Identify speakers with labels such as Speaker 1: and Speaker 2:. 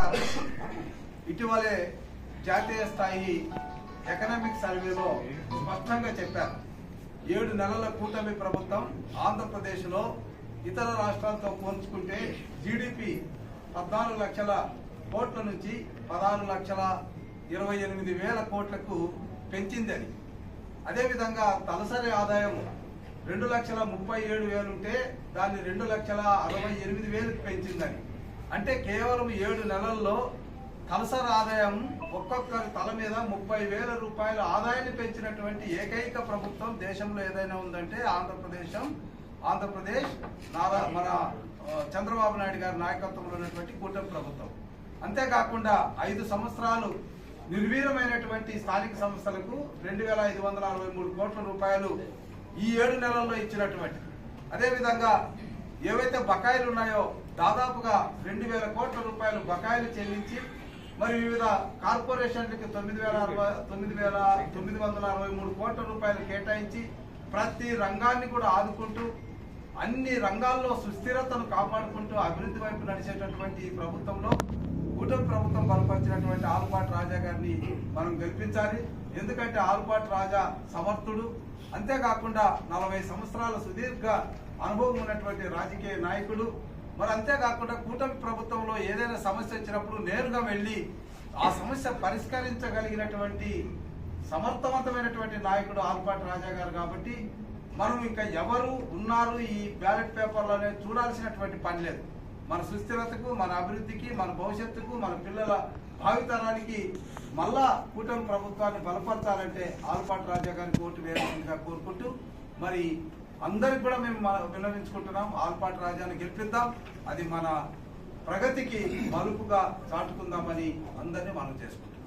Speaker 1: ప్రకారం ఇటీవలే జాతీయ స్థాయి ఎకనామిక్ సర్వేలో స్పష్టంగా చెప్పారు. ఏడు నెలల కూటమి ప్రభుత్వం ఆంధ్రప్రదేశ్లో ఇతర రాష్ట్రాలతో పోల్చుకుంటే జీడిపి పద్నాలుగు లక్షల కోట్ల నుంచి పదహారు లక్షల ఇరవై ఎనిమిది వేల కోట్లకు పెంచిందని. అదేవిధంగా తలసరి ఆదాయం రెండు లక్షల ముప్పై ఏడు వేలు ఉంటే దాన్ని రెండు లక్షల అరవై ఎనిమిది వేలకు పెంచిందని. అంటే కేవలం ఏడు నెలల్లో తలసరి ఆదాయం ఒక్కొక్కరి తల మీద ముప్పై వేల రూపాయల ఆదాయాన్ని పెంచినటువంటి ఏకైక ప్రభుత్వం దేశంలో ఏదైనా ఉందంటే ఆంధ్రప్రదేశ్. ఆంధ్రప్రదేశ్ నారా మన చంద్రబాబు నాయుడు గారి నాయకత్వంలో ఉన్నటువంటి కూటమి ప్రభుత్వం. అంతేకాకుండా ఐదు సంవత్సరాలు నిర్వీరమైనటువంటి స్థానిక సంస్థలకు రెండు వేల ఐదు వందల అరవై మూడు కోట్ల రూపాయలు ఈ ఏడు నెలల్లో ఇచ్చినటువంటి. అదేవిధంగా ఏవైతే బకాయిలు ఉన్నాయో దాదాపుగా రెండు వేల కోట్ల రూపాయలు బకాయిలు చెల్లించి మరి వివిధ కార్పొరేషన్లకి తొమ్మిది వేల అరవై తొమ్మిది వేల తొమ్మిది వందల అరవై మూడు కోట్ల రూపాయలు కేటాయించి ప్రతి రంగాన్ని కూడా ఆదుకుంటూ అన్ని రంగాల్లో సుస్థిరతను కాపాడుకుంటూ అభివృద్ధి వైపు నడిచేటటువంటి ఈ ప్రభుత్వంలో కూటమి ప్రభుత్వం బలపరిచినటువంటి ఆల్పాటి రాజా గారిని మనం గెలిపించాలి. ఎందుకంటే ఆల్పాటి రాజా సమర్థుడు. అంతేకాకుండా నలభై సంవత్సరాల సుదీర్ఘ అనుభవం ఉన్నటువంటి రాజకీయ నాయకులు. మరి అంతేకాకుండా కూటమి ప్రభుత్వంలో ఏదైనా సమస్య వచ్చినప్పుడు నేరుగా వెళ్ళి ఆ సమస్య పరిష్కరించగలిగినటువంటి సమర్థవంతమైనటువంటి నాయకుడు ఆల్పాటి రాజా గారు కాబట్టి మనం ఇంకా ఎవరు ఉన్నారు ఈ బ్యాలెట్ పేపర్లు అనేది చూడాల్సినటువంటి పని లేదు. మన సుస్థిరతకు మన అభివృద్ధికి మన భవిష్యత్తుకు మన పిల్లల భావితరానికి మళ్ళా కూటమి ప్రభుత్వాన్ని బలపరచాలంటే ఆల్పాటి రాజా గారికి ఓటు వేయాల్సిందిగా కోరుకుంటూ మరి అందరికి కూడా మేము మన- విన్నవించుకుంటున్నాం. ఆల్పాటి రాజ్యాన్ని గెలిపిద్దాం. అది మన ప్రగతికి మలుపుగా చాటుకుందామని అందరినీ మనం చేసుకుంటాం